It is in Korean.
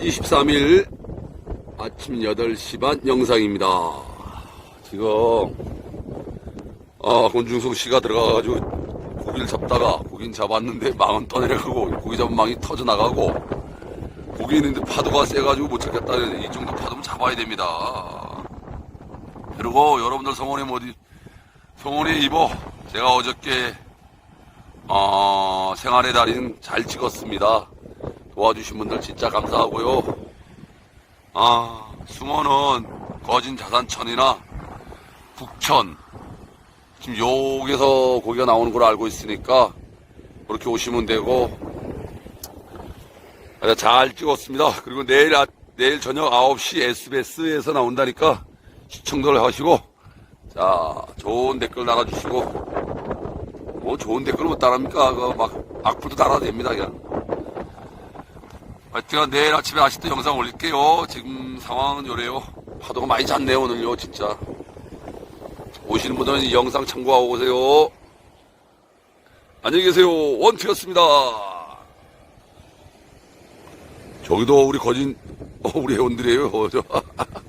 23일 아침 8시 반 영상입니다. 지금, 아, 권중성 씨가 들어가가지고 고기를 잡다가 고기는 잡았는데 망은 떠내려가고 고기 잡은 망이 터져나가고 고기 있는데 파도가 세가지고 못 찾겠다. 이 정도 파도면 잡아야 됩니다. 그리고 여러분들 성원에 어디, 성원에 입어. 제가 어저께, 어, 생활의 달인 잘 찍었습니다. 도와주신 분들 진짜 감사하고요. 아, 숭어는 거진 자산천이나 북천, 지금 여기서 고기가 나오는 걸 알고 있으니까 그렇게 오시면 되고, 아, 잘 찍었습니다. 그리고 내일, 아- 내일 저녁 9시 SBS에서 나온다니까 시청들 하시고, 자, 좋은 댓글 달아주시고, 뭐 좋은 댓글 못 달합니까? 그 막, 악플도 달아도 됩니다, 그냥. 하여튼 내일 아침에 아직도 영상 올릴게요. 지금 상황은 요래요. 파도가 많이 잤네요, 오늘요, 진짜. 오시는 분들은 이 영상 참고하고 오세요. 안녕히 계세요. 원투였습니다. 저기도 우리 거진, 어, 우리 회원들이에요. 저.